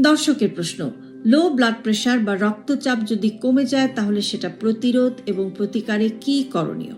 দর্শকের প্রশ্ন লো blood pressure বা রক্তচাপ যদি কমে যায়, তাহলে সেটা প্রতিরোধ এবং প্রতিকারে কি করণীয়?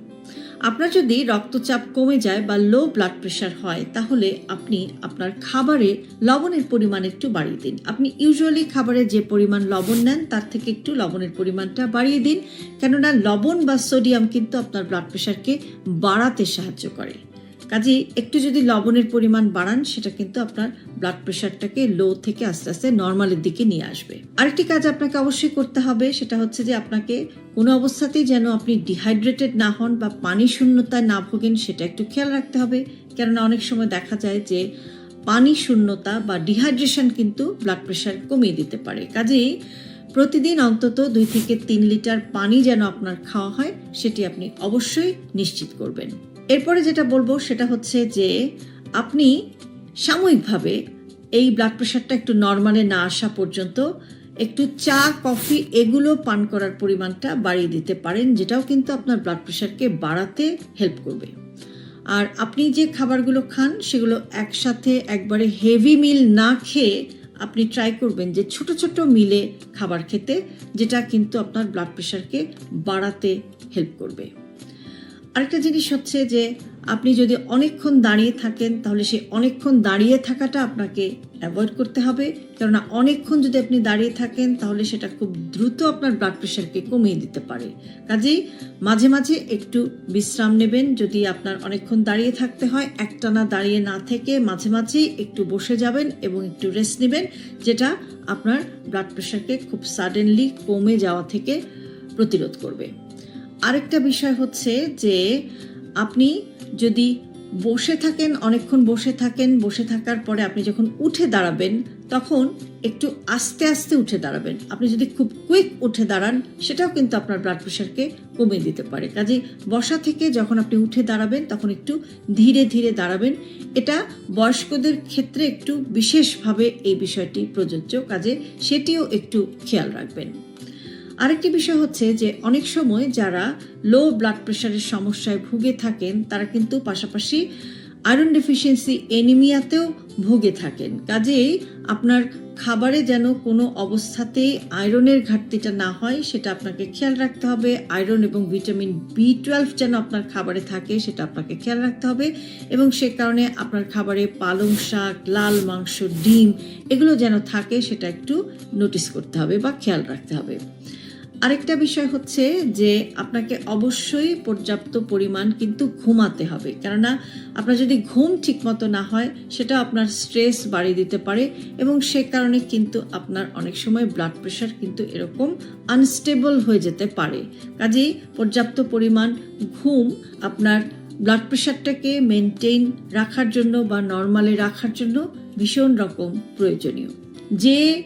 আপনার যদি রক্তচাপ কমে যায় বা লো ব্লাড প্রেশার হয়, তাহলে আপনি আপনার খাবারে লবণের পরিমাণ একটু বাড়িয়ে দিন। আপনি ইউজুয়ালি খাবারে যে পরিমাণ লবণ নেন, তার থেকে একটু লবণের পরিমাণটা বাড়িয়ে দিন। কেননা লবণ বা সোডিয়াম কিন্তু আপনার ব্লাড প্রেশারকে বাড়াতে সাহায্য করে। কাজে একটু যদি লবণের পরিমাণ বাড়ান, সেটা কিন্তু আপনার ব্লাড প্রেশারটাকে লো থেকে আস্তে আস্তে নর্মালের দিকে নিয়ে আসবে। আরেকটি কাজ আপনাকে অবশ্যই করতে হবে, সেটা হচ্ছে যে আপনাকে কোনো অবস্থাতেই যেন আপনি ডিহাইড্রেটেড না হন বা পানি শূন্যতায় না ভোগেন, সেটা একটু খেয়াল রাখতে হবে। কেননা অনেক সময় দেখা যায় যে পানি শূন্যতা বা ডিহাইড্রেশন কিন্তু ব্লাড প্রেশার কমিয়ে দিতে পারে। কাজেই প্রতিদিন অন্তত দুই থেকে তিন লিটার পানি যেন আপনার খাওয়া হয়, সেটি আপনি অবশ্যই নিশ্চিত করবেন। এরপরে যেটা বলব সেটা হচ্ছে যে আপনি সাময়িকভাবে এই ব্লাড প্রেশারটা একটু নর্মালে না আসা পর্যন্ত একটু চা, কফি এগুলো পান করার পরিমাণটা বাড়িয়ে দিতে পারেন, যেটাও কিন্তু আপনার ব্লাড প্রেশারকে বাড়াতে হেল্প করবে। আর আপনি যে খাবারগুলো খান, সেগুলো একসাথে একবারে হেভি মিল না খেয়ে আপনি ট্রাই করবেন যে ছোট ছোট মিলে খাবার খেতে, যেটা কিন্তু আপনার ব্লাড প্রেশারকে বাড়াতে হেল্প করবে। আরেকটা জিনিস হচ্ছে যে আপনি যদি অনেকক্ষণ দাঁড়িয়ে থাকেন, তাহলে সেই অনেকক্ষণ দাঁড়িয়ে থাকাটা আপনাকে অ্যাভয়েড করতে হবে। কেননা অনেকক্ষণ যদি আপনি দাঁড়িয়ে থাকেন, তাহলে সেটা খুব দ্রুত আপনার ব্লাড প্রেশারকে কমিয়ে দিতে পারে। কাজেই মাঝে মাঝে একটু বিশ্রাম নেবেন। যদি আপনার অনেকক্ষণ দাঁড়িয়ে থাকতে হয়, একটানা দাঁড়িয়ে না থেকে মাঝে মাঝেই একটু বসে যাবেন এবং একটু রেস্ট নেবেন, যেটা আপনার ব্লাড প্রেশারকে খুব সাডেনলি কমে যাওয়া থেকে প্রতিরোধ করবে। আরেকটা বিষয় হচ্ছে যে আপনি যদি বসে থাকেন, অনেকক্ষণ বসে থাকেন, বসে থাকার পরে আপনি যখন উঠে দাঁড়াবেন, তখন একটু আস্তে আস্তে উঠে দাঁড়াবেন। আপনি যদি খুব কুইক উঠে দাঁড়ান, সেটাও কিন্তু আপনার ব্লাড প্রেশারকে কমিয়ে দিতে পারে। কাজে বসা থেকে যখন আপনি উঠে দাঁড়াবেন, তখন একটু ধীরে ধীরে দাঁড়াবেন। এটা বয়স্কদের ক্ষেত্রে একটু বিশেষভাবে এই বিষয়টি প্রযোজ্য। কাজে সেটিও একটু খেয়াল রাখবেন। আরেকটি বিষয় হচ্ছে যে অনেক সময় যারা লো ব্লাড প্রেশারের সমস্যায় ভুগে থাকেন, তারা কিন্তু পাশাপাশি আয়রন ডেফিসিয়েন্সি এনিমিয়াতেও ভুগে থাকেন। কাজেই আপনার খাবারে যেন কোনো অবস্থাতেই আয়রনের ঘাটতিটা না হয়, সেটা আপনাকে খেয়াল রাখতে হবে। আয়রন এবং ভিটামিন বি টুয়েলভ যেন আপনার খাবারে থাকে, সেটা আপনাকে খেয়াল রাখতে হবে এবং সে কারণে আপনার খাবারে পালং শাক, লাল মাংস, ডিম এগুলো যেন থাকে, সেটা একটু নোটিস করতে হবে বা খেয়াল রাখতে হবে। আরেকটা বিষয় হচ্ছে যে আপনাকে অবশ্যই পর্যাপ্ত পরিমাণ কিন্তু ঘুমাতে হবে। কেননা আপনার যদি ঘুম ঠিকমতো না হয়, সেটা আপনার স্ট্রেস বাড়িয়ে দিতে পারে এবং সে কারণে কিন্তু আপনার অনেক সময় ব্লাড প্রেশার কিন্তু এরকম আনস্টেবল হয়ে যেতে পারে। কাজেই পর্যাপ্ত পরিমাণ ঘুম আপনার ব্লাড প্রেশারটাকে মেনটেন রাখার জন্য বা নর্মালে রাখার জন্য ভীষণ রকম প্রয়োজনীয়। যে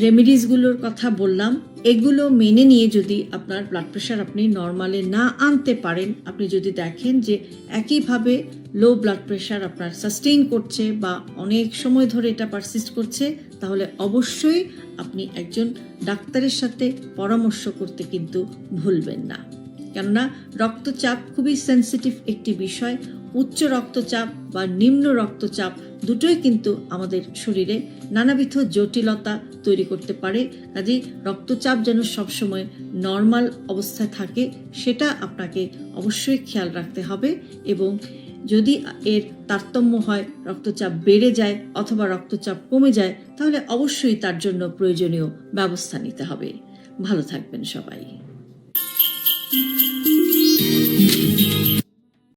রেমেডিসগুলোর কথা বললাম এগুলো মেনে নিয়ে যদি আপনার ব্লাড প্রেশার আপনি নর্মালে না আনতে পারেন, আপনি যদি দেখেন যে একইভাবে লো ব্লাড প্রেশার আপনার সাস্টেইন করছে বা অনেক সময় ধরে এটা পারসিস্ট করছে, তাহলে অবশ্যই আপনি একজন ডাক্তারের সাথে পরামর্শ করতে কিন্তু ভুলবেন না। কেননা রক্তচাপ খুবই সেন্সিটিভ একটি বিষয়। উচ্চ রক্তচাপ বা নিম্ন রক্তচাপ দুটোই কিন্তু আমাদের শরীরে নানাবিধ জটিলতা তৈরি করতে পারে। কাজেই রক্তচাপ যেন সবসময় নর্মাল অবস্থায় থাকে, সেটা আপনাকে অবশ্যই খেয়াল রাখতে হবে এবং যদি এর তারতম্য হয়, রক্তচাপ বেড়ে যায় অথবা রক্তচাপ কমে যায়, তাহলে অবশ্যই তার জন্য প্রয়োজনীয় ব্যবস্থা নিতে হবে। ভালো থাকবেন সবাই। Thank you.